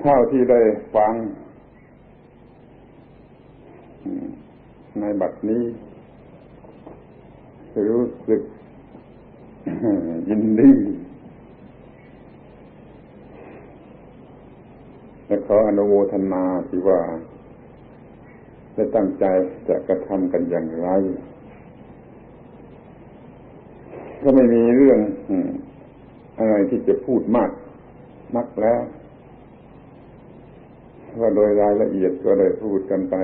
เท่าที่ได้ฟัง ในบัดนี้รู้สึกยินดีและขออนุโมทนาที่ว่าได้ตั้งใจจะกระทำกันอย่างไร ก็ไม่มีเรื่อง อะไรที่จะพูดมากนักแล้วว่าโดยรายละเอียดก็ได้พูดกันไป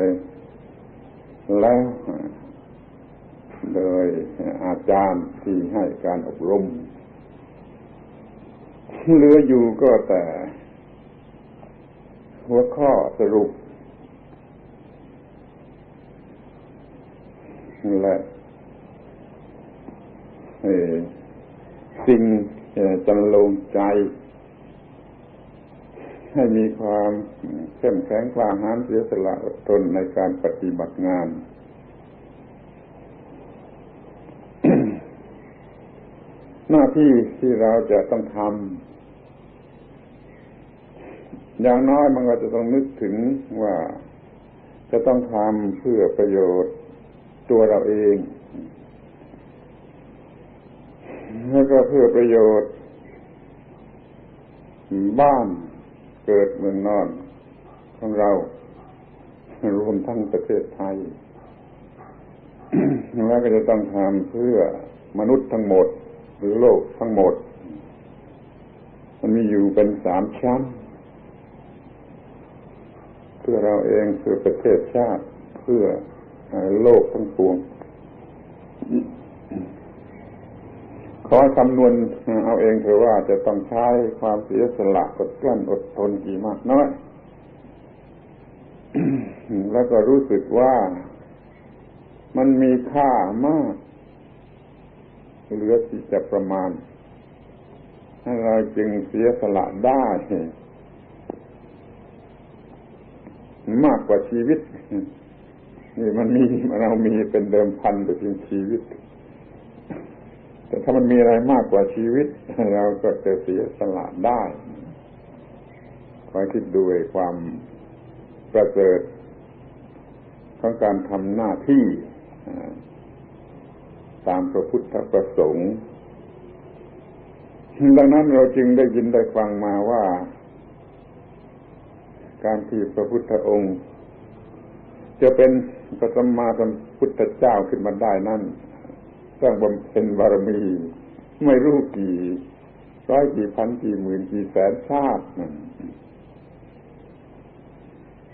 แล้วโดยอาจารย์ที่ให้การอบรมเหลืออยู่ก็แต่ หัวข้อสรุป และสิ่ง จันลงใจ ให้มีความเข้มแข็งกล้าหาญเสียสละอดทนในการปฏิบัติงาน หน้าที่ที่เราจะต้องทำอย่างน้อยมันก็จะต้องนึกถึงว่าจะต้องทำเพื่อประโยชน์ตัวเราเอง แล้วก็เพื่อประโยชน์ บ้านเกิดเมืองนอนของเรา รวมทั้งประเทศไทยแล้วก็จะต้องทำเพื่อมนุษย์ทั้งหมด หรือโลกทั้งหมด มันมีอยู่เป็นสามชั้น เพื่อเราเองเพื่อประเทศชาติ เพื่อโลกทั้งปวง ขอคำนวณเอาเองเถอะว่าจะต้องใช้ความเสียสละอดกลั้นอดทนกี่มากน้อยแล้วก็รู้สึกว่ามันมีค่ามาก เหลือที่จะประมาณให้เราจึงเสียสละได้ มากกว่าชีวิต นี่มันมีเรามีเป็นเดิมพันไปถึงชีวิต แต่ถ้ามันมีอะไรมากกว่าชีวิต เราก็จะเสียสละได้คอยคิดดูความประเสริฐของการทำหน้าที่ตามพระพุทธประสงค์ดังนั้นเราจึงได้ยินได้ฟังมาว่า การที่พระพุทธองค์ จะเป็นพระสัมมาสัมพุทธเจ้าขึ้นมาได้นั่น สร้างบำเพ็ญบารมี ไม่รู้กี่ร้อยกี่พันกี่หมื่นกี่แสนชาตินั่น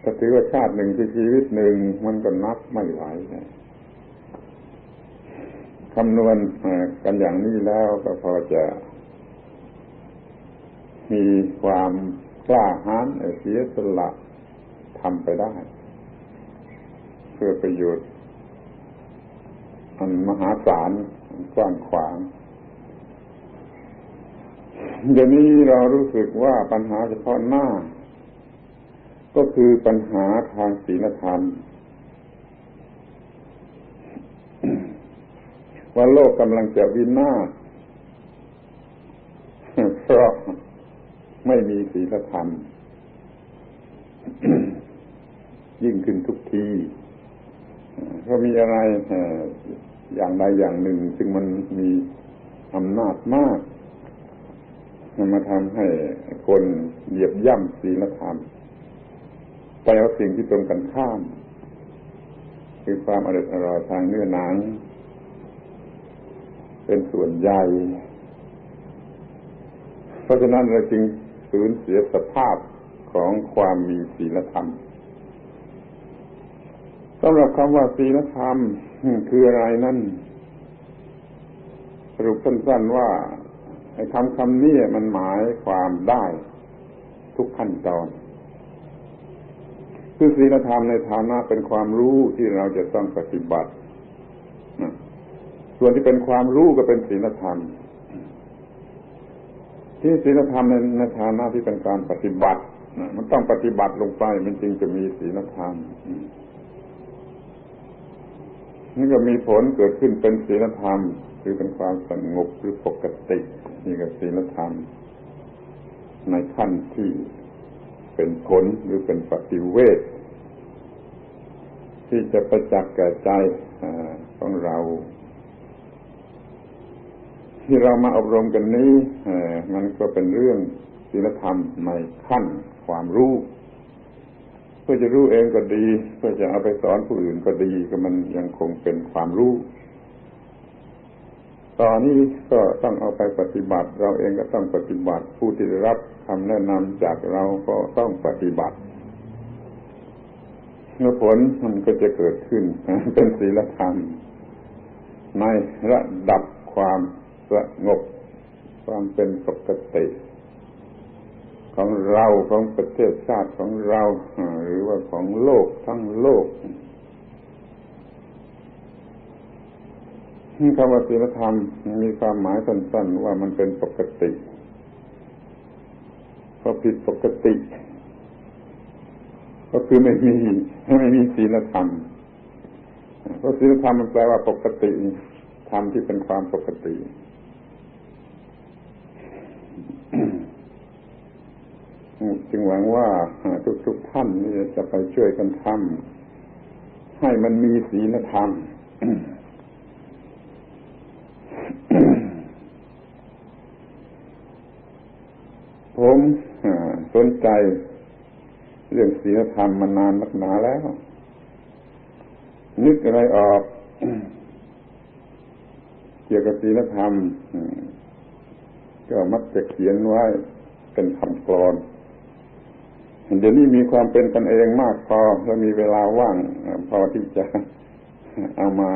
ถ้าถือว่าชาติหนึ่งคือชีวิตหนึ่งมันก็นับไม่ไหวคำนวณกันอย่างนี้แล้วก็พอจะมีความกล้าหาญเสียสละทำไปได้ เพื่อประโยชน์ อันมหาศาลกว้างขวางเดี๋ยวนี้เรารู้สึกว่าปัญหาเฉพาะหน้า ก็คือปัญหาทางศีลธรรมว่าโลกกำลังจะวินาศเพราะไม่มีศีลธรรม ยิ่งขึ้นทุกที ก็มีอะไรอย่างใดอย่างหนึ่ง ซึ่งมันมีอำนาจมากมันมาทำให้คนเหยียบย่ำศีลธรรมไปเอาสิ่งที่ตรงกันข้าม คือความอร่อยอร่อยทางเนื้อหนังเป็นส่วนใหญ่ เพราะฉะนั้นเราจึงสูญเสียสภาพของความมีศีลธรรม สำหรับคำว่าศีลธรรมคืออะไรนั่นสรุปสั้นๆว่าไอ้คำคำนี้มันหมายความได้ทุกขั้นตอนคือศีลธรรมในฐานะเป็นความรู้ที่เราจะต้องปฏิบัติ ส่วนที่เป็นความรู้ก็เป็นศีลธรรม ที่ศีลธรรมในในฐานะที่เป็นการปฏิบัติ มันต้องปฏิบัติลงไปมันจึงจะมีศีลธรรม นี่ก็มีผลเกิดขึ้นเป็นศีลธรรม คือเป็นความสงบหรือปกตินี่ก็ศีลธรรม ในขั้นที่เป็นผลหรือเป็นปฏิเวทที่จะประจักษ์แก่ใจอของเรา ที่เรามาอบรมกันนี้มันก็เป็นเรื่องศีลธรรมในขั้นความรู้ พื่อจะรู้เองก็ดี เพื่อจะเอาไปสอนผู้อื่นก็ดีก็มันยังคงเป็นความรู้ตอนนี้ก็ต้องเอาไปปฏิบัติ เราเองก็ต้องปฏิบัติ ผู้ที่ได้รับคำแนะนำจากเราก็ต้องปฏิบัติเมื่อผลมันก็จะเกิดขึ้นเป็นศีลธรรม ในระดับความสงบความเป็นปกติ ของเราของประเทศชาติของเราหรือว่าของโลกทั้งโลกคำว่าศีลธรรมมีความหมายสั้นๆว่ามันเป็นปกติพอผิดปกติ ก็คือไม่มีไม่มีศีลธรรมเพราะศีลธรรมมันแปลว่าปกติธรรมที่เป็นความปกติ จึงหวังว่าทุกๆท่านนี่จะไปช่วยกันทำให้มันมีศีลธรรมผมสนใจเรื่องศีลธรรมมานานนักหนาแล้ว นึกอะไรออก เกี่ยวกับศีลธรรมอืมก็มักจะเขียนไว้เป็นคำกลอน เดี๋ยวนี้มีความเป็นกันเองมากพอและมีเวลาว่างพอที่จะเอามา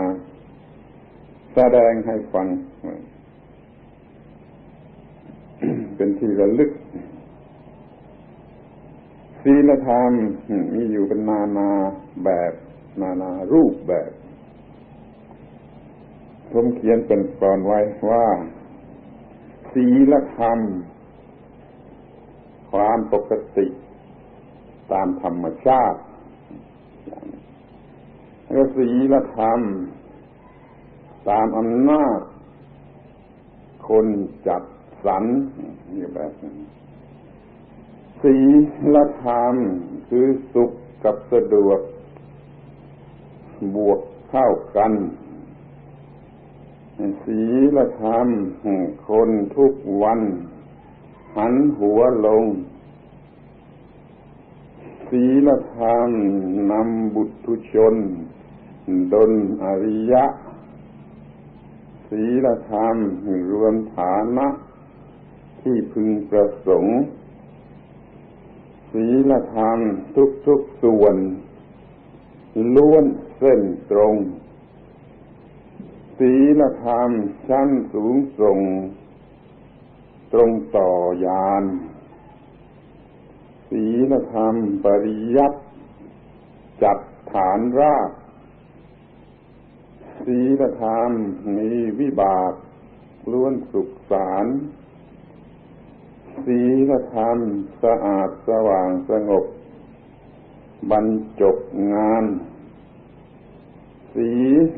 แสดงให้ฟัง เป็นที่ระลึกศีลธรรมมีอยู่เป็นนานาแบบ นานารูปแบบผมเขียนเป็นกรอนไว้ว่าศีลธรรม ความปกติ ตามธรรมชาติแล้วศีลธรรม ตามอำนาจ คนจัดสรรนี่แบบนั้นศีลธรรมคือสุขกับสะดวก บวกเข้ากันศีลธรรมคนทุกวัน หันหัวลง ศีลธรรมนำบุตุชน ดนอริยะ ศีลธรรมรวมฐานะที่พึงประสงค์ ศีลธรรมทุกๆส่วน ล้วนเส้นตรง ศีลธรรมชั้นสูงส่ง ตรงต่อยาน ศีลธรรม ปริยัติจัดฐานรากศีลธรรมมีวิบากล้วนสุขสารศีลธรรมสะอาดสว่างสงบบรรจบงานศี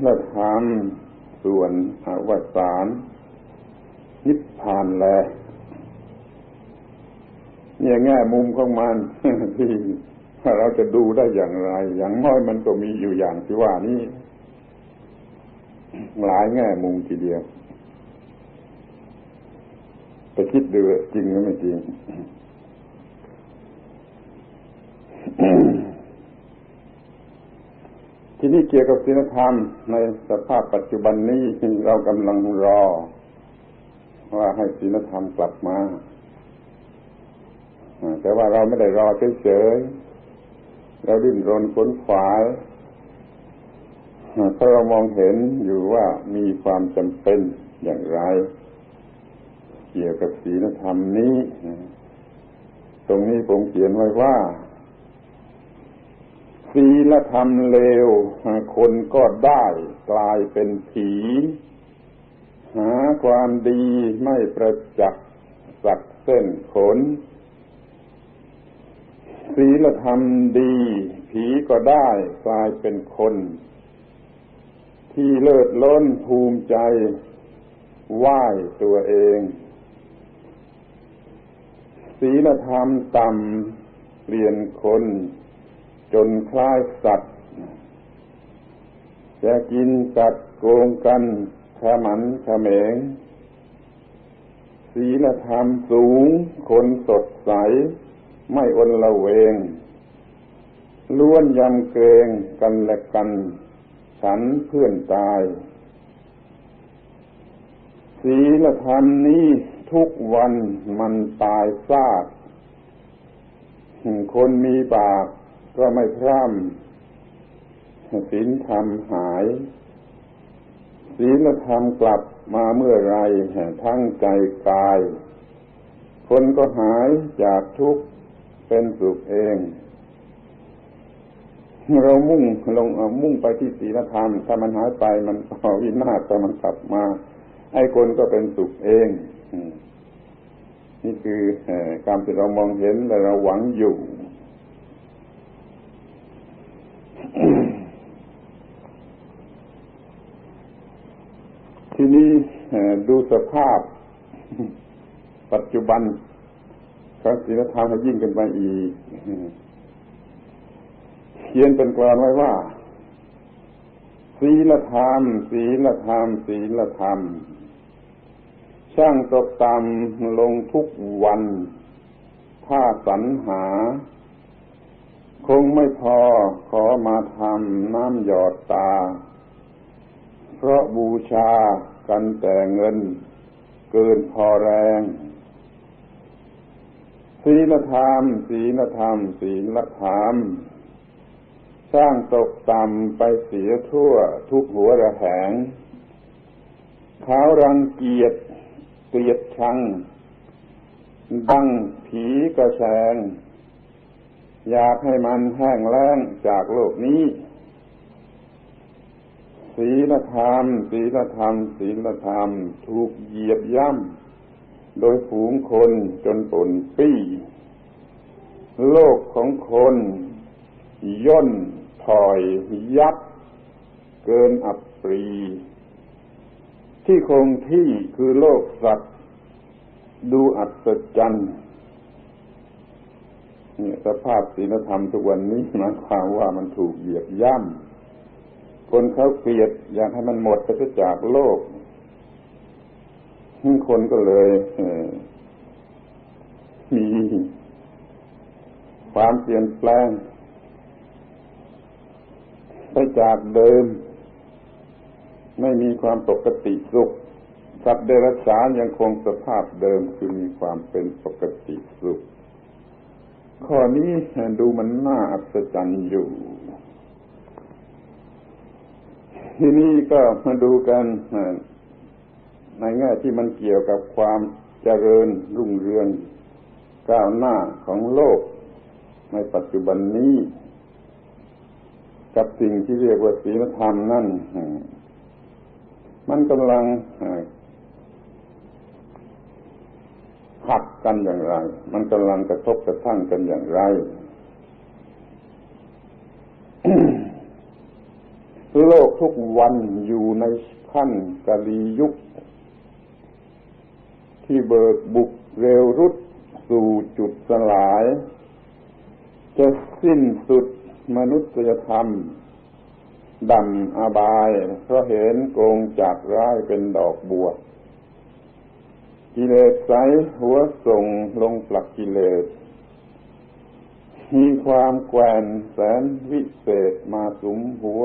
ลธรรมส่วนอวสานนิพพานแล เนี่ยแง่มุมของมันที่เราจะดูได้อย่างไร อย่างน้อยมันก็มีอยู่อย่างที่ว่านี้หลายแง่มุมทีเดียวไปคิดดูจริงหรือไม่จริงที่นี่เกี่ยวกับศีลธรรมในสภาพปัจจุบันนี้เรากำลังรอ ว่าให้ศีลธรรมกลับมา แต่ว่าเราไม่ได้รอเฉยๆเราดิ้นรนขนขวายเพราะเรามองเห็นอยู่ว่ามีความจำเป็นอย่างไร เกี่ยวกับศีลธรรมนี้ ตรงนี้ผมเขียนไว้ว่าศีลธรรมเลวคนก็ได้กลายเป็นผี หาความดีไม่ประจักษ์สักเส้นขน ศีลธรรมดี ผีก็ได้กลายเป็นคน ที่เลิศล้นภูมิใจไหว้ตัวเอง ศีลธรรมต่ำเปลี่ยนคน จนคล้ายสัตว์ จะกินสัตว์โกงกันขมันขเมง ศีลธรรมสูง คนสดใส ไม่อนละเวง ล้วนยำเกรงกันและกัน ฉันเพื่อนตาย ศีลธรรมนี้ทุกวันมันตายซากคนมีปากก็ไม่พร่ำศีลธรรมหาย ศีลธรรมกลับมาเมื่อไรทั้งใจกาย คนก็หายจากทุกข์ เป็นสุขเอง เรามุ่งลงมุ่งไปที่ศีลธรรม ถ้ามันหายไปมันก็วินาศแต่มันกลับมา ไอ้คนก็เป็นสุขเองนี่คือการที่เรามองเห็นและเราหวังอยู่ทีนี้ดูสภาพปัจจุบัน พระศีลธรรมยิ่งกันไปอีกเขียนเป็นกรอนไว้ว่าศีลธรรม ศีลธรรม ศีลธรรม ช่างตกต่ำลงทุกวัน ถ้าสรรหา คงไม่พอขอมาทำน้ำหยอดตา เพราะบูชากันแต่เงิน เกินพอแรง ศีลธรรม ศีลธรรม ศีลธรรม สร้างตกต่ำไปเสียทั่วทุกหัวระแหง เขารังเกียจเกลียดชัง ดังผีกระแสง อยากให้มันแห้งแล้งจากโลกนี้ ศีลธรรม ศีลธรรม ศีลธรรม ถูกเหยียบย่ำ โดยฝูงคนจนปนปี้ โลกของคนย่นถอยยับ เกินอับปรี ที่คงที่คือโลกสัตว์ ดูอัศจรรย์เนี่ยสภาพศีลธรรมทุกวันนี้หมายความว่ามันถูกเหยียบย่ำคนเขาเกลียดอยากให้มันหมดไปจากโลก คนก็เลยมีความเปลี่ยนแปลงไปจากเดิม ไม่มีความปกติสุขสัตว์เดรัจฉานยังคงสภาพเดิมคือมีความเป็นปกติสุข ข้อนี้ดูมันน่าอัศจรรย์อยู่ ที่นี้ก็มาดูกัน ในแง่ที่มันเกี่ยวกับความเจริญรุ่งเรืองก้าวหน้าของโลก ในปัจจุบันนี้ กับสิ่งที่เรียกว่าศีลธรรมนั่น มันกำลังหักกันอย่างไร มันกำลังกระทบกระทั่งกันอย่างไร โลกทุกวันอยู่ในขั้นกะลียุค ที่เบิกบุกเร็วรุดสู่จุดสลาย จะสิ้นสุดมนุษยธรรมดำอบายเพราะเห็นโกงจากร้ายเป็นดอกบัว กิเลสใสหัวส่งลงปลักกิเลส มีความแกวนแสนวิเศษมาสุมหัว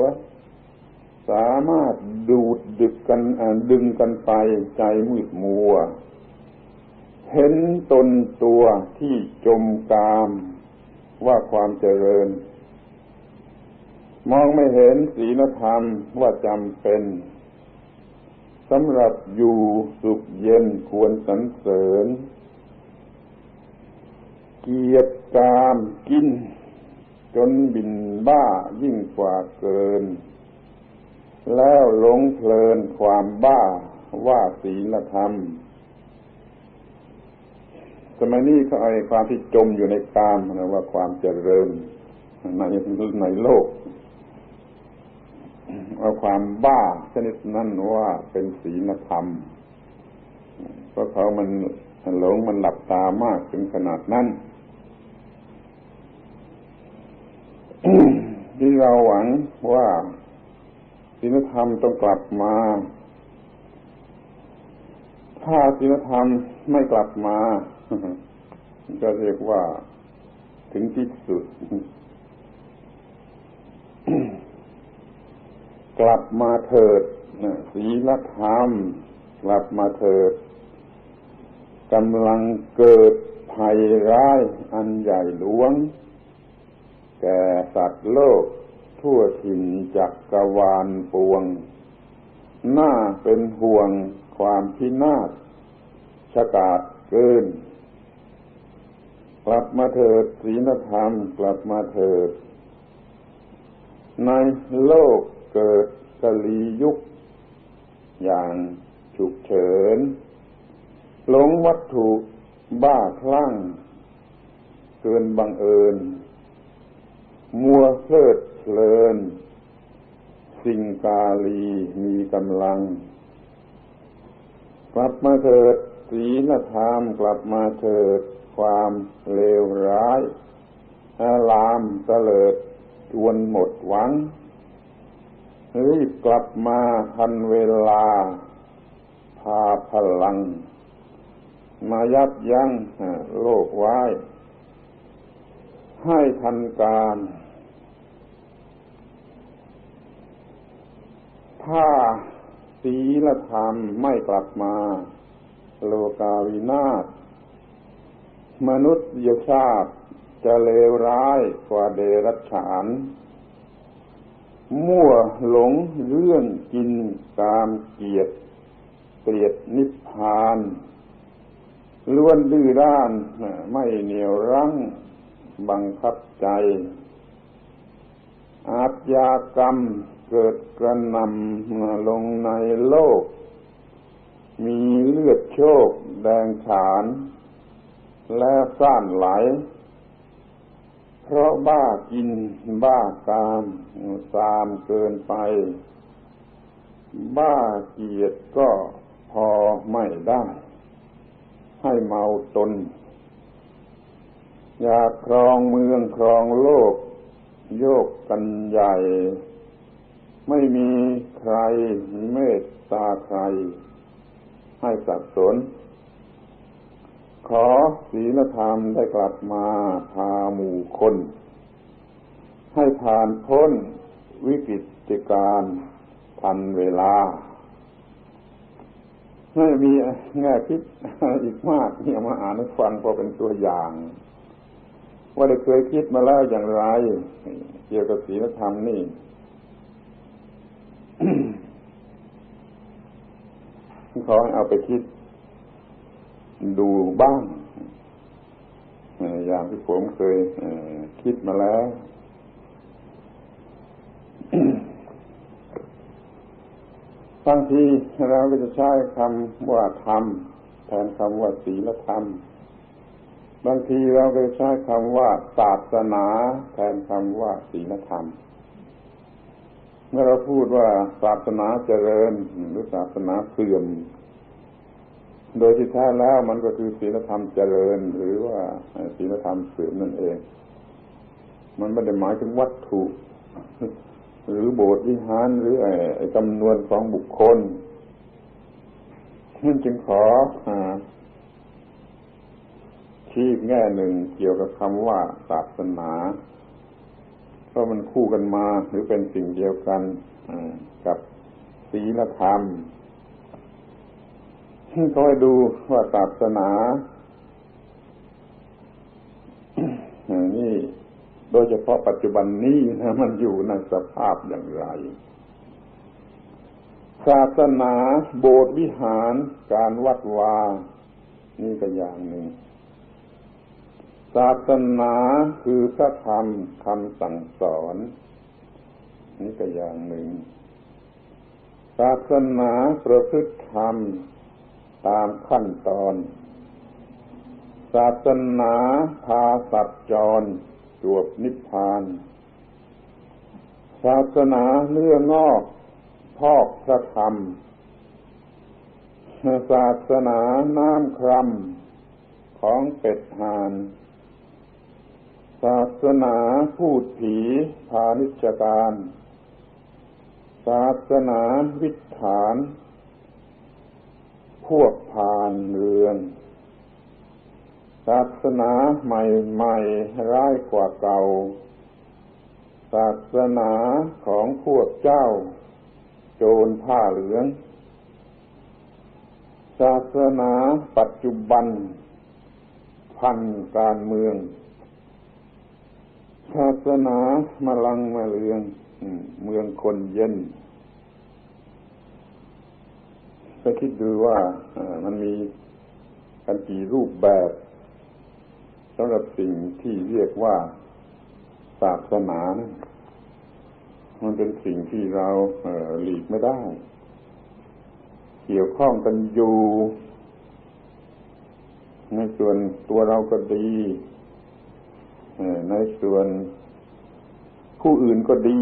สามารถดูดดึกกันดึงกันไปใจมืดมัว เห็นตนตัวที่จมกามว่าความเจริญ มองไม่เห็นศีลธรรมว่าจำเป็นสำหรับอยู่สุขเย็นควรสรรเสริญ เกียรติกามกิน จนบินบ้ายิ่งกว่าเกิน แล้วหลงเพลินความบ้าว่าศีลธรรม สมัยนี้เขาเอาความที่จมอยู่ในกามนะว่าความเจริญในในโลกเอาความบ้าชนิดนั้นว่าเป็นศีลธรรมเพราะเขามันหลงมันหลับตามากถึงขนาดนั้นที่เราหวังว่าศีลธรรมต้องกลับมา ถ้าศีลธรรมไม่กลับมา ก็เรียกว่าถึงที่สุด กลับมาเถิดศีลธรรม กลับมาเถิดกำลังเกิดภัยร้ายอันใหญ่หลวง แก่สัตว์โลกทั่วถิ่นจักกรวาลปวงน่าเป็นห่วงความพินาศชะกาดเกิน กลับมาเถิดศีลธรรม กลับมาเถิด ในโลกเกิดกะลียุค อย่างฉุกเฉิน หลงวัตถุบ้าคลั่ง เกินบังเอิญ มัวเพลิดเพลิน สิ่งกาลีมีกำลัง กลับมาเถิดศีลธรรม กลับมาเถิด ความเลวร้ายอาลามเตลิดจวนหมดหวังรีบกลับมาทันเวลา พาพลัง มายับยั้งโลกไว้ ให้ทันการ ถ้าศีลธรรมไม่กลับมา โลกาวินาศ มนุษยชาติจะเลวร้ายกว่าเดรัจฉาน มั่วหลงเรื่องกินตามเกียรติเกลียดนิพพานล้วนดื้อด้านไม่เหนียวรั้งบังคับใจ อาทยากรรมเกิดกระนำลงในโลก มีเลือดโชกแดงฉาน และซ่านไหล เพราะบ้ากินบ้ากามสามเกินไป บ้าเกียรติก็พอไม่ได้ ให้เมาตน อยากครองเมืองครองโลก โยกกันใหญ่ ไม่มีใครเมตตาใคร ให้สับสน ขอศีลธรรมได้กลับมาพาหมู่คน ให้ผ่านพ้นวิกฤตการทันเวลา ไม่มีแง่คิดอีกมากที่เอามาอ่านให้ฟังพอเป็นตัวอย่าง ว่าได้เคยคิดมาแล้วอย่างไร เกี่ยวกับศีลธรรมนี่ขอให้เอาไปคิด ดูบ้างอย่างที่ผมเคยคิดมาแล้วบางทีเราก็จะใช้คำว่าธรรมแทนคำว่าศีลธรรม บางทีเราก็จะใช้คำว่าศาสนา แทนคำว่าศีลธรรม เมื่อเราพูดว่าศาสนาเจริญหรือศาสนาเสื่อม โดยที่แท้แล้วมันก็คือศีลธรรมเจริญ หรือว่าศีลธรรมเสื่อมนั่นเอง มันไม่ได้หมายถึงวัตถุ หรือโบสถ์วิหารหรือไอ้จำนวนของบุคคลนั่นจึงขอชี้แง่หนึ่งเกี่ยวกับคำว่าศาสนาเพราะมันคู่กันมาหรือเป็นสิ่งเดียวกันกับศีลธรรม ก็ให้ดูว่าศาสนานี่โดยเฉพาะปัจจุบันนี้นะมันอยู่ในสภาพอย่างไร ศาสนาโบสถ์วิหารการวัดวา นี่ก็อย่างหนึ่ง ศาสนาคือพระธรรมคำสั่งสอน นี่ก็อย่างหนึ่ง ศาสนาประพฤติธรรม ตามขั้นตอน ศาสนาพาสัตจรจวบนิพพาน ศาสนาเนื้องอกพอกพระธรรม ศาสนาน้ำครของเป็ดหาน ศาสนาพูดผีพาณิชการ ศาสนาวิถฐาน พวกพานเรืองศาสนาใหม่ๆร้ายกว่าเก่า ศาสนาของพวกเจ้า โจรผ้าเหลือง ศาสนาปัจจุบัน พันการเมือง ศาสนามาลังมาเลืองเมืองคนเย็น ไปคิดดูว่ามันมีกันกี่รูปแบบสำหรับสิ่งที่เรียกว่าศาสนานะมันเป็นสิ่งที่เราหลีกไม่ได้ เกี่ยวข้องกันอยู่ ในส่วนตัวเราก็ดีในส่วนผู้อื่นก็ดี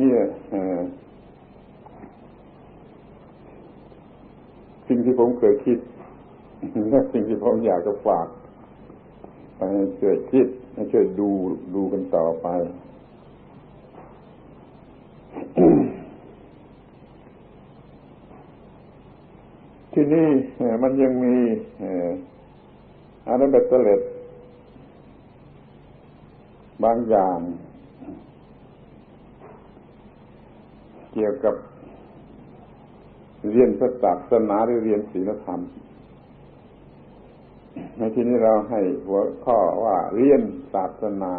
นี่สิ่ง เคยคิดและสิ่งที่ผมอยากจะฝากไปช่วยคิดให้ช่วยดูดูกันต่อไปที่นี่มันยังมีอะไรเบ็ดเตเล็ดบางอย่าง เกี่ยวกับ เรียนพระศาสนาหรือเรียนศีลธรรม ในที่นี้เราให้หัวข้อว่าเรียนศาสนา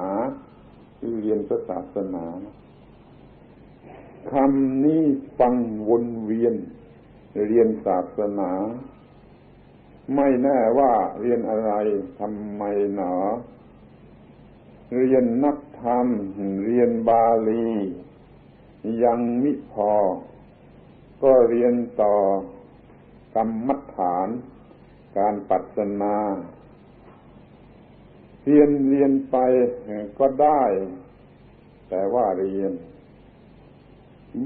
หรือเรียนพระศาสนาคำนี้ฟังวนเวียน เรียนศาสนา ไม่แน่ว่าเรียนอะไรทำไมหนอ เรียนนักธรรม เรียนบาลี ยังมิพอ ก็เรียนต่อกรรมฐาน การปัสนาเรียนเรียนไปก็ได้ แต่ว่าเรียน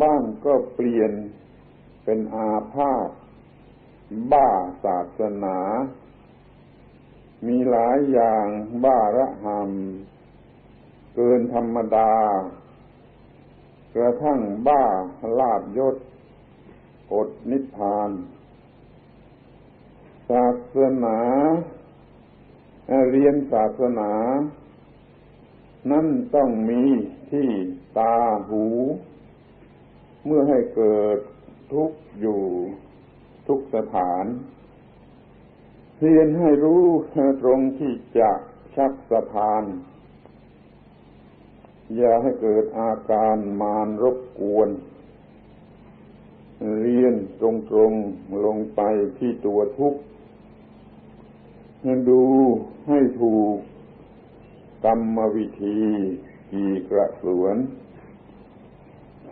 บ้างก็เปลี่ยนเป็นอาภาพบ้าศาสนา มีหลายอย่างบ้าระหำเกินธรรมดา กระทั่งบ้าลาบยศ พพาน ศาสนาเรียนศาสนา นั่นต้องมีที่ตาหู เมื่อให้เกิดทุกอยู่ทุกสถานเรียนให้รู้ตรงที่จะชักสะพาน อย่าให้เกิดอาการมารรบกวน เรียนตรงๆลงไปที่ตัวทุกข์ดูให้ถูกกรรมวิธีกี่กระสวน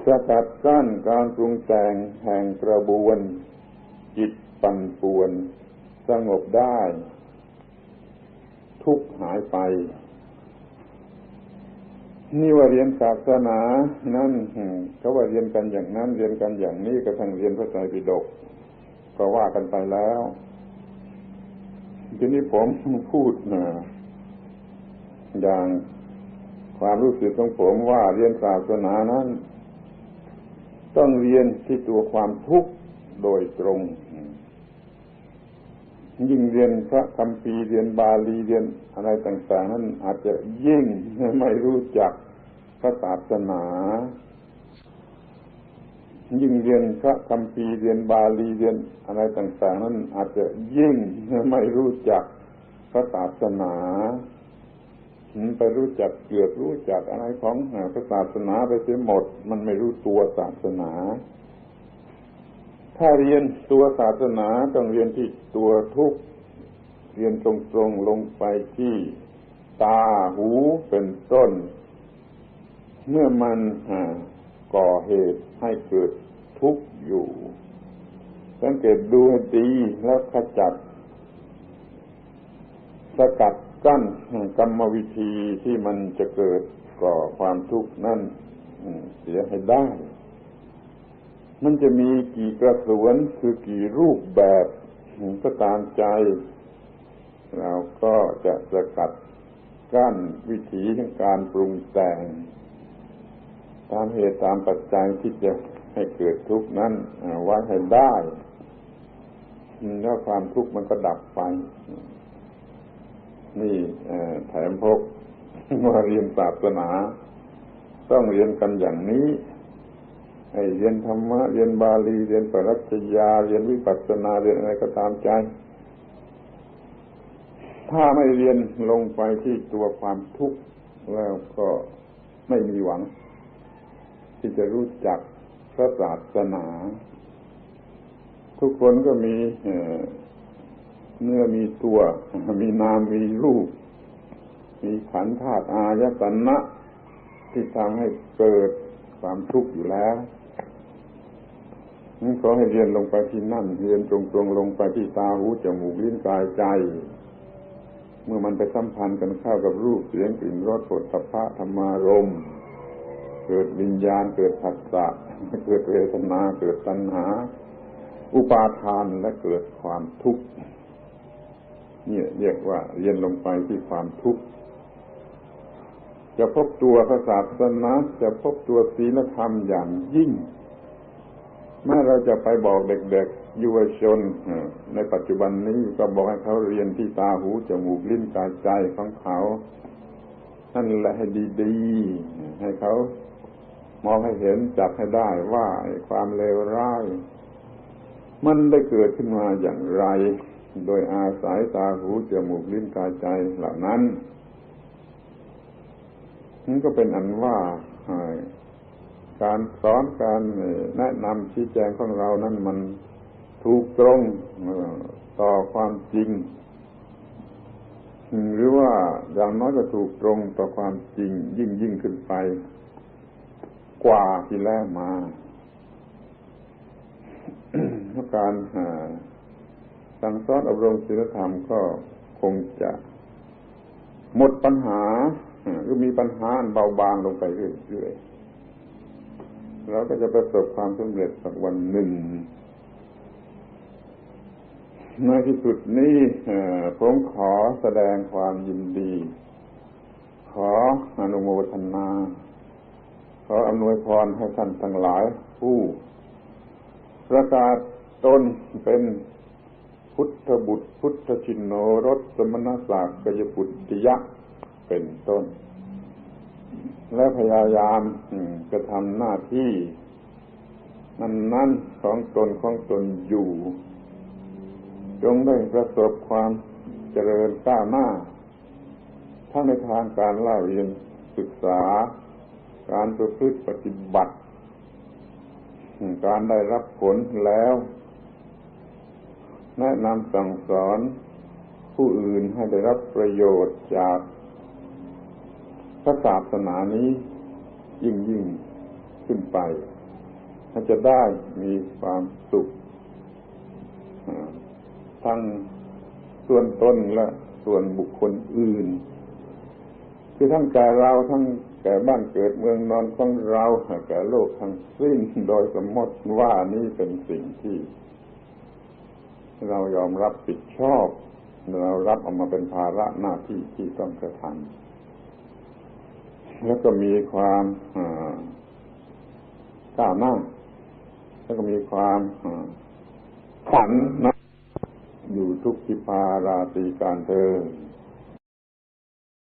สกัดกั้นการปรุงแต่งแห่งกระบวน จิตปั่นป่วน สงบได้ ทุกหายไป นี่ว่าเรียนศาสนานั่นเขาว่าเรียนกันอย่างนั้นเรียนกันอย่างนี้กระทั่งเรียนพระไตรปิฎกก็ว่ากันไปแล้ว ทีนี้ผมพูดนะอย่างความรู้สึกของผมว่าเรียนศาสนานั้น ต้องเรียนที่ตัวความทุกข์โดยตรง ยิ่งเรียนพระคัมภีร์เรียนบาลีเรียนอะไรต่างๆ นั้นอาจจะยิ่งไม่รู้จักพระศาสนา ยิ่งเรียนพระคัมภีร์เรียนบาลีเรียนอะไรต่างๆ นั้นอาจจะยิ่งไม่รู้จักพระศาสนาไปรู้จักเกือบรู้จักอะไรของพระศาสนาไปเสียหมด มันไม่รู้ตัวศาสนา ถ้าเรียนตัวศาสนาต้องเรียนที่ตัวทุกเรียนตรงๆลงไปที่ตาหูเป็นต้น เมื่อมันก่อเหตุให้เกิดทุกข์อยู่ สังเกตดูให้ดีแล้วขจัด สกัดกั้นกรรมวิธีที่มันจะเกิดก่อความทุกข์นั่นเสียให้ได้ มันจะมีกี่กระสวนคือกี่รูปแบบก็ตามใจ เราก็จะสกัดกั้นวิถีของการปรุงแต่ง ตามเหตุตามปัจจัยที่จะให้เกิดทุกข์นั้นไว้ให้ได้แล้วความทุกข์มันก็ดับไป นี่แถมพกมาเรียนศาสนา ต้องเรียนกันอย่างนี้ เรียนธรรมะเรียนบาลีเรียนปรัชญาเรียนวิปัสสนาเรียนอะไรก็ตามใจ ถ้าไม่เรียนลงไปที่ตัวความทุกข์แล้วก็ไม่มีหวัง ที่จะรู้จักพระศาสนา ทุกคนก็มีเนื้อมีตัว มีนามมีรูป มีขันธ์ธาตุอายตนะที่ทำให้เกิดความทุกข์อยู่แล้ว นั่ขอให้เรียนลงไปที่นั่น เรียนตรงๆลงไปที่ตาหูจมูกลิ้นกายใจ เมื่อมันไปสัมพันธ์กันเข้ากับรูปเสียงกลิ่นรสผลตภะธรรมารมเกิดวิญญาณเกิดผัสสะเกิดเวทนาเกิดตัณหา อุปาทานและเกิดความทุกข์นี่เรียกว่าเรียนลงไปที่ความทุกข์จะพบตัวศาสนาจะพบตัวศีลธรรมอย่างยิ่ง แม้เราจะไปบอกเด็กๆยุวชนในปัจจุบันนี้ก็บอกให้เขาเรียนที่ตาหูจมูกลิ้นกายใจของเขานั่นแหละให้ดีๆ ให้เขามองให้เห็นจับให้ได้ว่าความเลวร้าย มันได้เกิดขึ้นมาอย่างไร โดยอาศัยตาหูจมูกลิ้นกายใจเหล่านั้นนั่นก็เป็นอันว่า การสอนการแนะนำชี้แจงของเรานั้นมันถูกตรงต่อความจริง หรือว่าอย่างน้อยก็ถูกตรงต่อความจริง ยิ่งยิ่งขึ้นไป กว่าที่แล้วมาเพราะการสั่งสอนอบรมศีลธรรมก็คงจะหมดปัญหาหรือมีปัญหาเบาบางลงไปเรื่อยๆ เราก็จะประสบความสำเร็จสักวันหนึ่งในที่สุดนี้ผมขอแสดงความยินดี ขออนุโมทนา ขออำนวยพรให้ท่านทั้งหลาย ผู้ประกาศตนเป็นพุทธบุตร พุทธชินโนรสสมณศักดิ์กยปุตติยะเป็นต้น และพยายามกระทำหน้าที่นั้นนั้นของตนของตนอยู่ จงได้ประสบความเจริญก้าวหน้า ทั้งในทางการเล่าเรียนศึกษา การประพฤติปฏิบัติ การได้รับผลแล้ว แนะนำสั่งสอนผู้อื่นให้ได้รับประโยชน์จาก พระศาสนานี้ยิ่งยิ่งขึ้นไปถ้าจะได้มีความสุขทั้งส่วนตนและส่วนบุคคลอื่น คือทั้งแก่เราทั้งแก่บ้านเกิดเมืองนอนของเราแก่โลกทั้งสิ้นโดยสมมติว่านี่เป็นสิ่งที่ เรายอมรับผิดชอบ เรารับออกมาเป็นภาระหน้าที่ที่ต้องกระทำ แล้วก็มีความกล้ามากแล้วก็มีความฝันนะอยู่ทุกทิพาราตีการเธอ